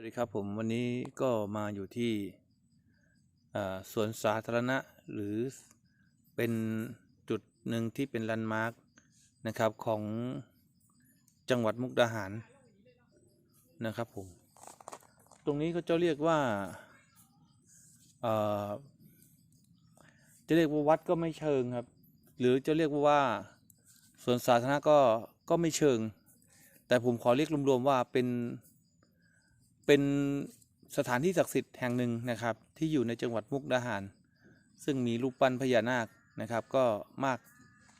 สวัสดีครับผมวันนี้ก็มาอยู่ที่สวนสาธารณะหรือเป็นจุดหนึ่งที่เป็นแลนมาร์คนะครับของจังหวัดมุกดาหารนะครับผมตรงนี้ก็จะเรียกว่าจะเรียกว่าวัดก็ไม่เชิงครับ หรือจะเรียกว่าสวนสาธารณะก็ก็ไม่เชิง แต่ผมขอเรียกรวมๆว่าเป็น เป็นสถานที่ศักดิ์สิทธิ์แห่งหนึ่งนะครับ ที่อยู่ในจังหวัดมุกดาหาร ซึ่งมีรูปปั้นพญานาคนะครับ ก็มาก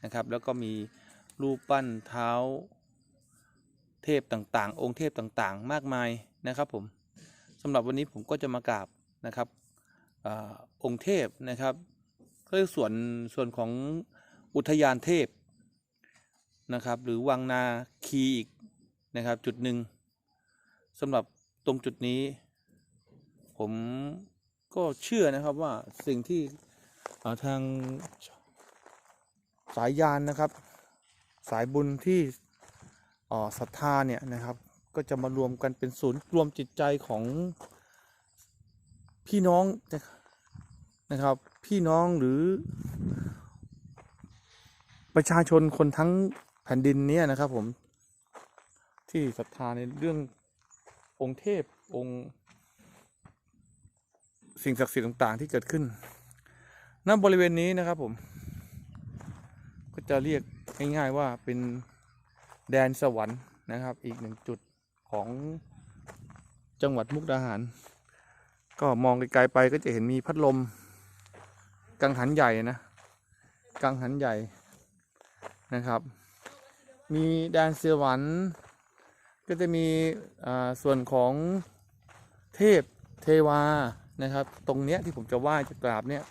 นะครับ แล้วก็มีรูปปั้นเท้าเทพต่างๆ องค์เทพต่างๆ มากมายนะครับผมสำหรับวันนี้ผมก็จะมากราบนะครับอองค์เทพนะครับก็คือส่วนส่วนของอุทยานเทพนะครับ หรือวังนาคีอีกนะครับจุดหนึ่งสำหรับ ตรงจุดนี้ ผมก็เชื่อนะครับว่าสิ่งที่ทางสายยานนะครับ สายบุญที่ศรัทธาเนี่ยนะครับ ก็จะมารวมกันเป็นศูนย์รวมจิตใจของพี่น้องนะครับ พี่น้องหรือ ประชาชนคนทั้งแผ่นดินนี้นะครับผมที่ศรัทธาในเรื่อง องค์เทพองค์ สิ่งศักดิ์สิทธิ์ต่างๆ ที่เกิดขึ้นณบริเวณนี้นะครับผม ก็จะเรียกง่ายๆว่าเป็นแดนสวรรค์นะครับ อีกหนึ่งจุดของจังหวัดมุกดาหาร ก็มองไกลๆไปก็จะเห็นมีพัดลม กังหันใหญ่นะ กังหันใหญ่นะครับ มีแดนสวรรค์ ก็จะมีส่วนของเทพเทวานะครับ ตรงเนี้ยที่ผมจะไหว้จะกราบเนี่ย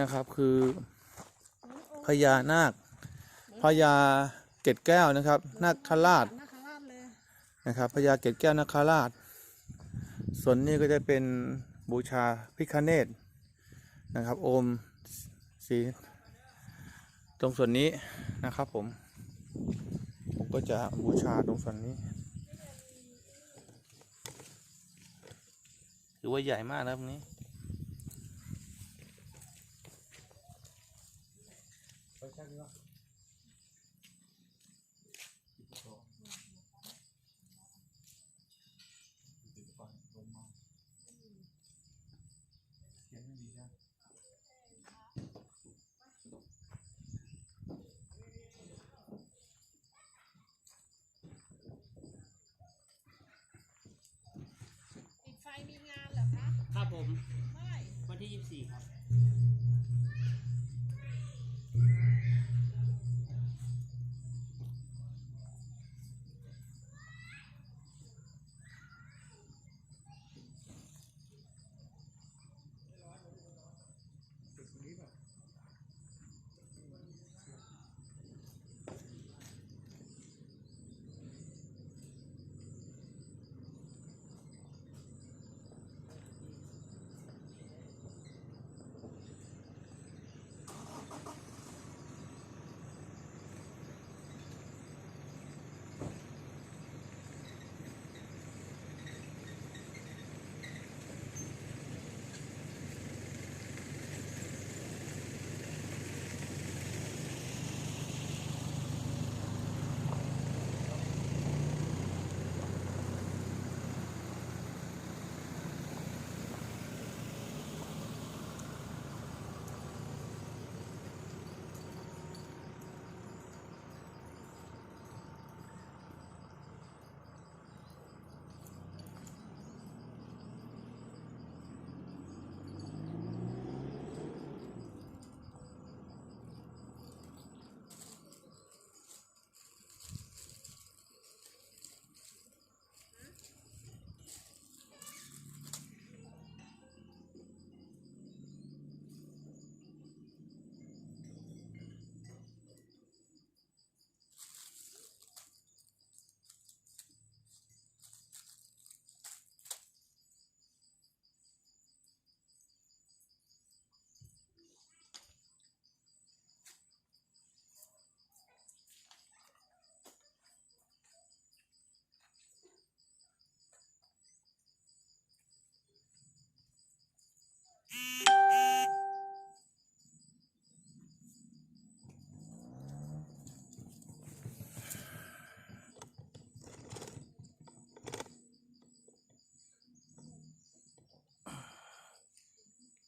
นะครับ คือพญานาคพญาเกตแก้วนะครับนาคราชนาคราชเลยนะครับพญาเกตแก้วนาคราช ส่วนนี้ก็จะเป็นบูชาพิคเนตนะครับโอมสีตรงส่วนนี้นะครับผม ผมก็จะบูชาตรงส่วนนี้ ถือว่าใหญ่มากนะครับนี้ ติดไฟมีงานเหรอ คะครับผมเมื่อไหร่วันที่ 24 ครับ